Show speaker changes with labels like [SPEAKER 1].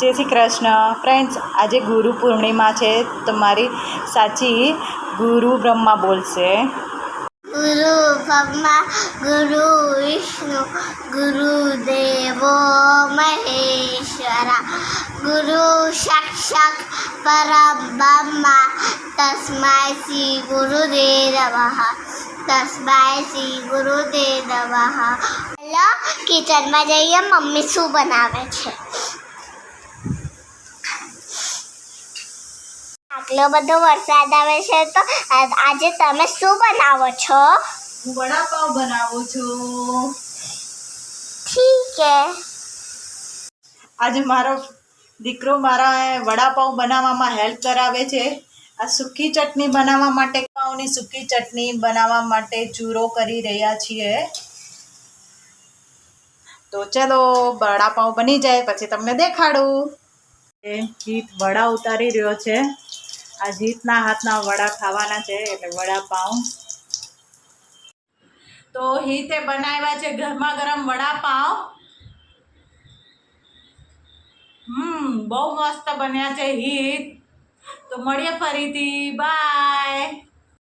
[SPEAKER 1] જય શ્રી કૃષ્ણ. ફ્રેન્ડ્સ આજે ગુરુ પૂર્ણિમા છે. તો મારી સાચી ગુરુ બ્રહ્મા બોલશે.
[SPEAKER 2] ગુરુ બ્રહ્મા ગુરુ વિષ્ણુ ગુરુ દેવો મહેશ્વરા ગુરુ સાક્ષાત પરબ્રહ્મા તસ્માય શ્રી ગુરુદેવ નમઃ તસ્માય શ્રી ગુરુદેવ. નમઃ હેલો કિચનમાં જઈએ મમ્મી શું બનાવે છે? આટલો બધો વરસાદ આવે છે તો આજે તમે શું બનાવો છો?
[SPEAKER 1] હું વડાપાવ બનાવું છું.
[SPEAKER 2] ઠીક હે.
[SPEAKER 1] આજે મારો દીકરો મારા વડાપાવ બનાવવામાં હેલ્પ કરાવે છે. આ સૂકી ચટણી બનાવવા માટે પાઉની સૂકી ચટણી બનાવવા માટે ચૂરો કરી રહ્યા છીએ. તો ચલો વડાપાવ બની જાય પછી તમને દેખાડું. જીત વડા ઉતારી રહ્યો છે. આ હાથના વડા ખાવાના છે, એટલે વડાપાવ તો હિતે બનાવ્યા છે ગરમા ગરમ વડાપાઉં હમ, બહુ મસ્ત બન્યા છે હિત. તો મળીએ ફરીથી. બાય